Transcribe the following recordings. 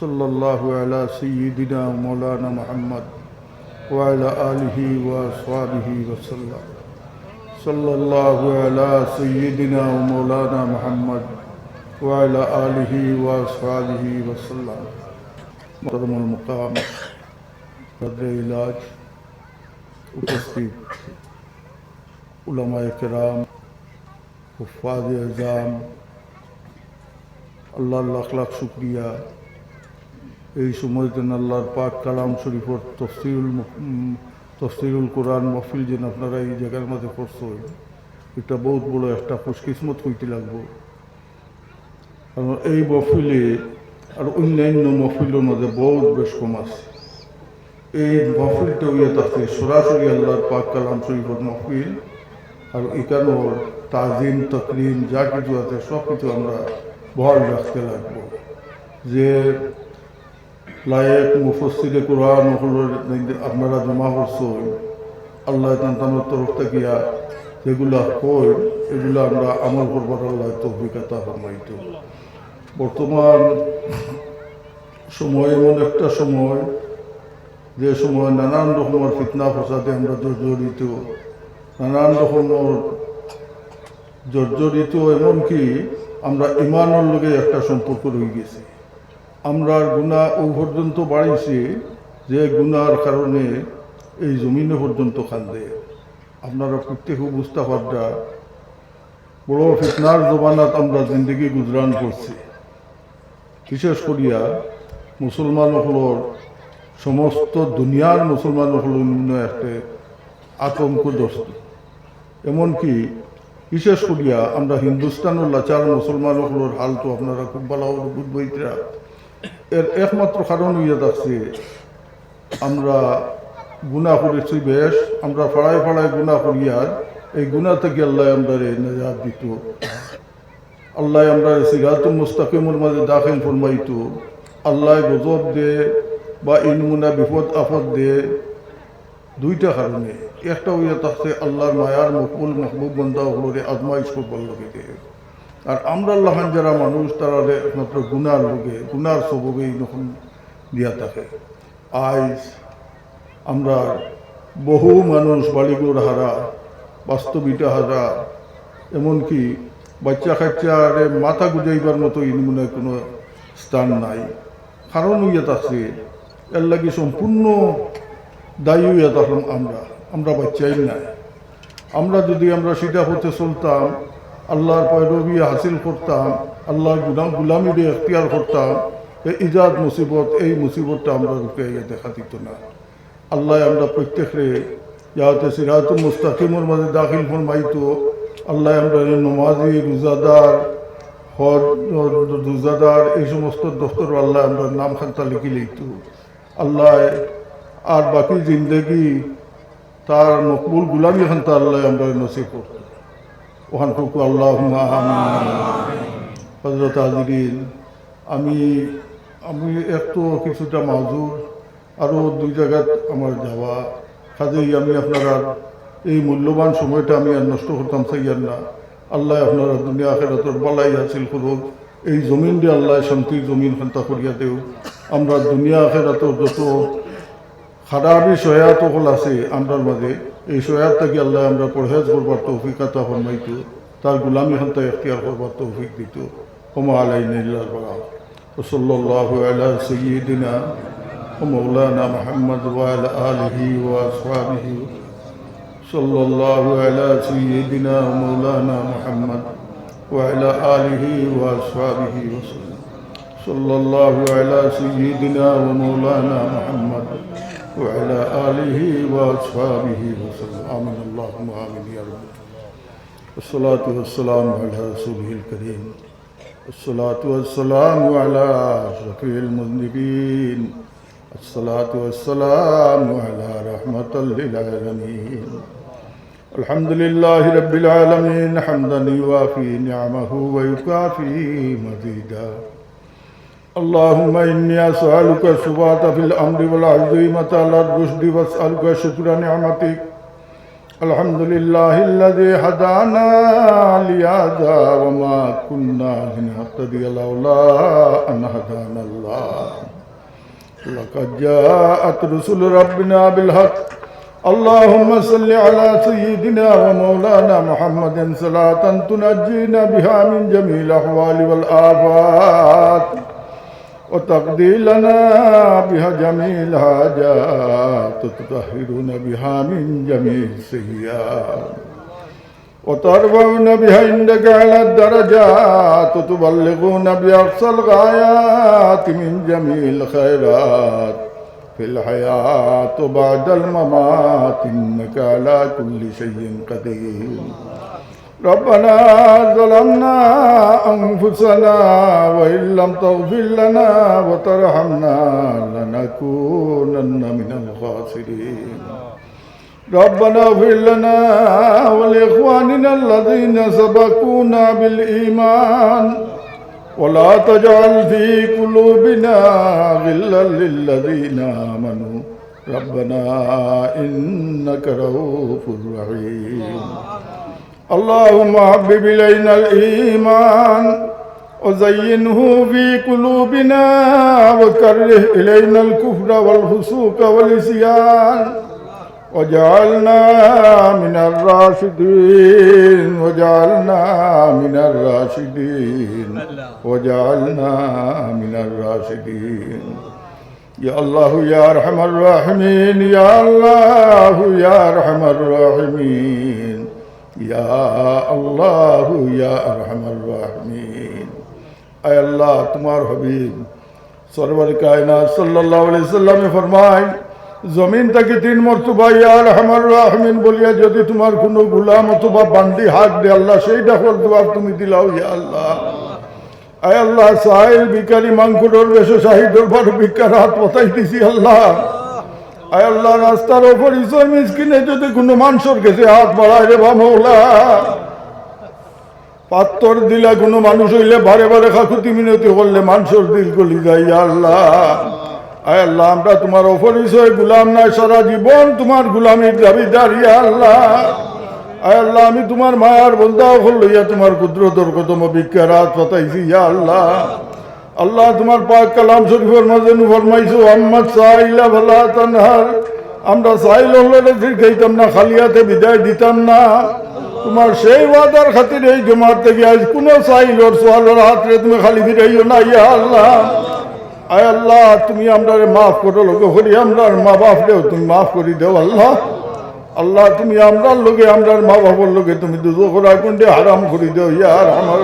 صلى الله على سيدنا مولانا محمد وعلى آله وأصحابه وسلم صلى الله على سيدنا ومولانا محمد وعلى آله وأصحابه وسلم محترم المقام قدر ইলাজ উপস্থিত উলামায়ে কেরাম হুফাজ এজাম আল্লাহ লাখ লাখ শুক্রিয়া এই সময় যেন আল্লাহর পাক কালাম শরীফর তফসিরুল তফসিরুল কোরআন মফিল যেন আপনারা এই জায়গার মধ্যে করছেন, এটা বহুত বড় একটা খুশকিসমত হইতে লাগবো। কারণ এই মফিলে আর অন্যান্য মফিলের মধ্যে বহুত বেশ কম আছে। এই মফিলটা ইয়ে আছে সরাসরি আল্লাহর পাক কালাম শরীফর মফিল আর এখানেও তাজিম, তকরিম, যা কিছু আছে সব কিছু আমরা বহাল রাখতে লাগবো। যে লায়েক মুফসিরে কোরআন আপনারা জমা করছেন। আল্লাহ তান্তানোর তরফ থেকে যেগুলা হয়, এগুলো আমরা আমল করবার আল্লাহ তৌফিকতা ফরমাইত। বর্তমান সময় এমন একটা সময়, যে সময় নানান রকমের ফিতনা ফসাদে আমরা জর্জরিত। নানান রকমের জর্জরিত, এমনকি আমরা ইমানের লগে একটা সম্পর্ক রয়ে গেছি। আমরা গুণা ও পর্যন্ত বাড়িছে যে গুনার কারণে এই জমিনে পর্যন্ত খান্দে আপনারা প্রত্যেকে বুঝতে পারটা বড় ফিতনার জমানাত আমরা জিন্দগি গুজরান করছি। বিশেষ করিয়া মুসলমান হলোর সমস্ত দুনিয়ার মুসলমান হল নিম্ন একটা আতঙ্কগ্রস্ত। এমনকি বিশেষ করিয়া আমরা হিন্দুস্তানের লাচার মুসলমান হলোর হাল তো আপনারা খুব ভালো বুঝবইতরা এর একমাত্র কারণ হইয়া থাকছে আমরা গুণা করেছি বেশ, আমরা ফাড়ায় ফাড়ায় গুণা করিয়ার এই গুণা থেকে আল্লাহ আমরা নাজাত দিত। আল্লাহ আমরা সিরাতুল মুস্তাকিমের মাঝে দাখিল ফরমাইতো, আল্লাহ গজব দে বা ইনমুনা বিপদ আফদ দে, দুইটা কারণে। একটা হইয়া থাকছে আল্লাহর মায়ার মকবুল মহবুব বন্ধা হলরে আজমাইশ করবার লোকে আর আমরা আল্লাহান যারা মানুষ, তারা একমাত্র গুনার লোকে, গুনার স্বভাবে যখন দিয়া থাকে। আজ আমরা বহু মানুষ বাড়িগুলোর হারা বাস্তবিটা হারা, এমনকি বাচ্চা কাচ্চারে মাথা গুজাইবার মতো ইনমুনে কোনো স্থান নাই। কারণ ইয়ে আছে এর লাগে সম্পূর্ণ দায়ী থাকলাম আমরা আমরা বাচ্চাই নাই। আমরা যদি আমরা সেটা হতে চলতাম আল্লাহর পয়রবি হাসিল করতাম, আল্লাহর গুলাম গুলামিরে এখতিয়ার করতাম, এই ইজাদ মুসিবত, এই মুসিবতটা আমরা রুখে দেখা দিত না। আল্লাহ আমরা প্রত্যেকরে যাতে সিরাতুল মুস্তাকিমর মাঝে দাখিল ফরমাইতো, আল্লাহ আমরা নমাজি, রোজাদার, হজ, রোজাদার, এই সমস্ত দফতর আল্লাহ আমরা নাম খান্তা লিখি লইতো আল্লাহ আর বাকি জিন্দগি, তার মকবুল গুলামি খান্তা আল্লাহ আমরা নসিব করতো। ওখান থেকে আল্লাহ হজরত হাজিরিন আমি আমি একটু কিছুটা মাজুর আরও দুই জায়গাত আমার যাওয়া। কাজেই আমি আপনারা এই মূল্যবান সময়টা আমি আর নষ্ট করতাম চাইয়ার না। আল্লাহ আপনারা দুনিয়া আখেরাতর বালাই হাসিল করুক। এই জমিন দিয়ে আল্লাহ শান্তির জমিন খান্তা করিয়া দেও আমরা দুনিয়া আখেরাতর যত খারাপি সহায়ত হল আছে, আমরার মাঝে এই সহায়ত থেকে আল্লাহ আমরা পরহেজ করবার তৌফিক আতা ফরমাইতো তার গুলামি খান্তা এখতিয়ার করবার তৌফিক দিত ওমা আলাই নিল্লার বালা وصلى الله على سيدنا ومولانا محمد وعلى آله وأصحابه صلى الله على سيدنا ومولانا محمد وعلى آله وأصحابه وسلم صلى الله على سيدنا ومولانا محمد وعلى آله وأصحابه وسلم. آمين. اللهم آمين يا رب. والصلاة والسلام على رسوله الكريم. الصلاة والسلام على أشرف المذنبين. الصلاة والسلام على رحمة للعالمين. الحمد لله رب العالمين حمدا يوافي نعمه ويكافي مزيدا. اللهم إني أسألك الثبات في الأمر والعزيمة على الرشد وأسألك شكر نعمتك الحمد لله الذي هدانا لهذا وما كنا لنهتدي لولا أن هدانا الله لقد جاءت رسل ربنا بالحق اللهم صل على سيدنا ومولانا محمد صلاة تنجينا بها من جميع الأحوال والآفات وتقضي لنا بها جميع الحاجات وتطهرنا بها من جميع السيئات وترفعون بها عندك على الدرجات وتبلغون بأقصى الغايات من جميع الخيرات في الحياة وبعد الممات إنك على كل شيء قدير ربنا ظلمنا أنفسنا وإن لم تغفر لنا وترحمنا لنكونن من الخاسرين ربنا اغفر لنا ولإخواننا الذين سبقونا بالإيمان ولا تجعل في قلوبنا غلا للذين آمنوا ربنا إنك رؤوف رحيم اللهم حبب إلينا الإيمان وزينه في قلوبنا وكره إلينا الكفر والفسوق والعصيان وجعلنا من الراشدين وجعلنا من الراشدين وجعلنا من الراشدين يا الله يا ارحم الراحمين يا الله يا ارحم الراحمين ইয়া আল্লাহ ইয়া রহমান রাহমিন আয় আল্লাহ, তোমার হবিব। সরবার কায়না সাল্লাহ আলি সাল্লামে ফরমাই জমিন থেকে তিন মর্তবা ইয়া রহমান রাহমিন বলিয়া যদি তোমার কোনো গুলাম অথবা বান্দি হাত দে আল্লাহ সেই সেইটা ফরদুয়ার তুমি দিলাও ইয়া আল্লাহ। আয় আল্লাহ সাহেল ভিকারি মাংকুটোর বেশ শাহী দরবার ভিক্ষার হাত পতাই দিছি আল্লাহ। আল্লাহ, রাস্তার ওপর ঈশ্বর মিসকিনে যদি কোনো মানুষের কাছে হাত বাড়ায় রে বা মৌলা। পাত্তর দিলা কোনো মানুষ হইলে বারে বারে খাকুতি মিনতি করলে মানুষের দিল গলি যায় ইয়া আল্লাহ। আল্লাহ, আমরা তোমার অপরিচয় গুলাম নাই সারা জীবন তোমার গুলামির দাবিদার ইয়া আল্লাহ। আয় আল্লাহ, আমি তোমার মায়ার বলদাও লইয়া তোমার কুদ্রতর কতম বিজ্ঞারাত পাতাইছি ইয়া আল্লাহ। আল্লাহ তোমার পাক কালাম শরীফের মাঝে ফরমাইছো আম্মাদ সাইলা ভালা তানহার। আমরা সাইল হলে খাইতাম না খালিয়াতে বিদায় দিতাম না। তোমার সেই ওয়াদার খাতির এই জমার থেকে আজ কোনো সাইলর সোয়ালোর হাতরে তুমি খালি ফিরাইও না, ইয়া আল্লাহ। আয় আল্লাহ, তুমি আমরা মাফ করো, লোক করি আমরার মা বাপ দেও, তুমি মাফ করি দেও আল্লাহ। আল্লাহ, তুমি আমরার লোকে, আমরার মা বাবার লোকে তুমি দুধ করা কোনটে হারাম করি দেও ইয়ার আমার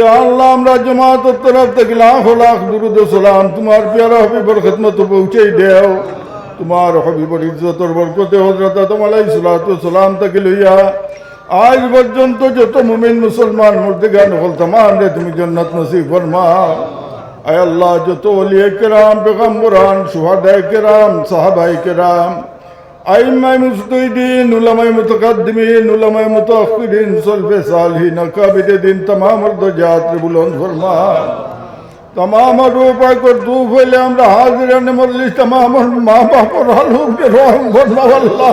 আল্লাহ, আমরা জমাত তরফ থেকে লাখ লাখ দুরুদ সালাম তোমার প্যারা হবিবর দেও। তোমার হবিবর ইজ্জতর বরকতে হজরত তোমার সালাম থেকে লইয়া আজ পর্যন্ত যত মুমিন মুসলমান মধ্যে গান হল তমান রে, তুমি জন্নত নসিব ফরমাও। আয় আল্লাহ, যত ওলিয়ে কেরাম, পেগম্বরান, সুহাদায় কেরাম সাহাবাই কেরাম আইমাই মুস্তুইদিন উলামাই মুতাকাদ্দিমিন উলামাই মুতাখিরিন সলফে সালহিন আকাবিদিন তমাম দজাত বুলন্দ ফরমা تمام روپے کو دوف لے ہم حاضرین مجلس تمام ماں باپ اور حلوم کے رحم فرما اللہ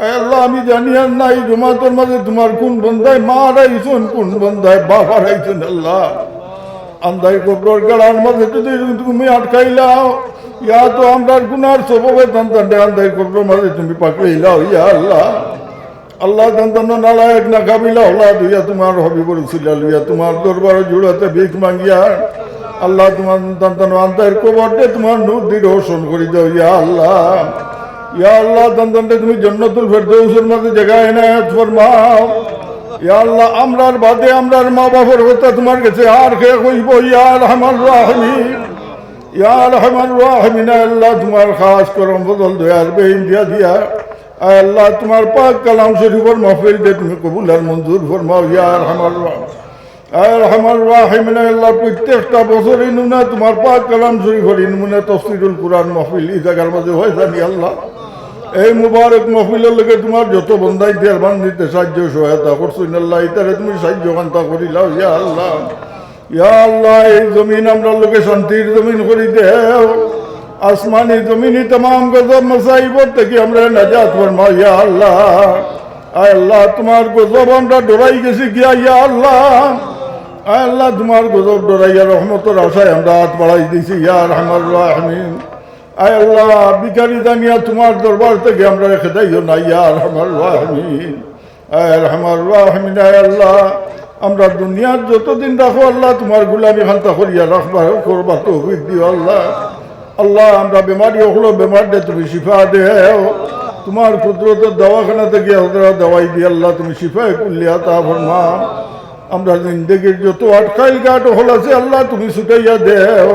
اے আমি জানি না এই জমাতের মাঝে তোমার কোন বন্ধায় মা রাইছেন কোন বন্ধায় বাবা রাইছেন আল্লাহ। আন্দাই কবর গড়ার মাঝে যদি তুমি আটকাইলাও ইয়া তো আমরার গুনার স্বভাবে তন্তান্ডে আন্দাই কবর মাঝে তুমি পাকড়াইলাও ইয়া আল্লাহ। আল্লাহ তন্তন নালায়ক না কাবিলা হলা দুইয়া তোমার হবি বলছিল লইয়া তোমার দরবার জুড়াতে ভিক মাঙ্গিয়া। আল্লাহ তোমার তন্তন আন্দাই কবরটে তোমার নূর দিয়ে রোশন করি দাও, ইয়া আল্লাহ। ইয়া আল্লাহ তন্তনটে তুমি জন্নতুল ফেরদৌসের মধ্যে জায়গায় এনায়ত ফরমাও। ইয়া আল্লাহ, আমরার বাদে আমরার মা বাবার কথা তোমার কাছে আর কে কইব ইয়া রহমান রাহমিন। আল্লাহ বদল দয়ার আল্লাহ পাক কালাম দে, তুমি প্রত্যেকটা বছর ইনুনা তোমার পাক কালাম শরীফর ইনুনা তফসিরুল কুরআন মাহফিল এই জায়গার মধ্যে হয়, জানি আল্লাহ। এই মুবারক মহফিলের লোকে তোমার যত বন্ধাই দেরবান দিতে সাহায্য, সহায়তা করছ আল্লাহ ইতারে তুমি সাহায্য কান্তা করিলাও, ইয়া আল্লাহ। আল্লাহ জমিন আমরা লোকে জমিন করি দেও। আসমানি জমিনি তমাম গজব মসাইবর থেকে আমরা নাজাত ফরমা ইয়া আল্লাহ, আয় আল্লাহ, তোমার গজব আমরা ডরাই গেছি গিয়া ইয়া আল্লাহ, আয় আল্লাহ, তোমার গজব ডরাইয়া রহমতর আশায় আমরা হাত বাড়াই দিছি ইয়া রহমান রাহমিন, আয় আল্লাহ বিকারি জানিয়া তোমার দরবার থেকে আমরা রেখে দেয় না ইয়া রহমান রাহমিন, আয় রহমান রাহমিন, আয় আল্লাহ আমরা দুনিয়ার যতদিন রাখো আল্লাহ, তোমার গুলামি খান্তা করিয়া রাখবার করবার তো দিও আল্লাহ। আল্লাহ, আমরা বেমারি হলো বেমারটা তুমি শিফা দেও। তোমার কুদরতের দওয়াখানা থেকে হজরা দওয়াই দিয়ে আল্লাহ তুমি শিফায় কুল্লিয়া তা ফরমা আমরা জিন্দগির যত আটকাইল গাট হল আছে, আল্লাহ তুমি ছুটাইয়া দেও।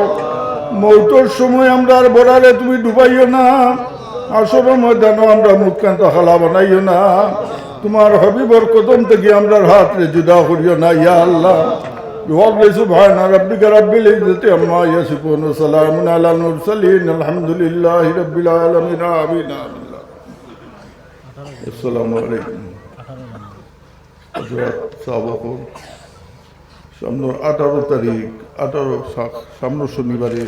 মৌতর সময় আমরা আর বড়ারে তুমি ডুবাইও না। আসর ময়দানও আমরা মুখ মুখকান্ত খালা বানাইও না। তোমার হবিবর কদম থেকে আমরা হাত রে জুদা করিও না ইয়া আল্লাহ يوضي سبحان ربك رب العزة عما يصفون وسلام على المرسلين الحمد لله رب العالمين آمين آمين السلام عليكم হজরত সাহাবাকুর সামনে আঠারো তারিখ আঠারো সামনে শনিবারে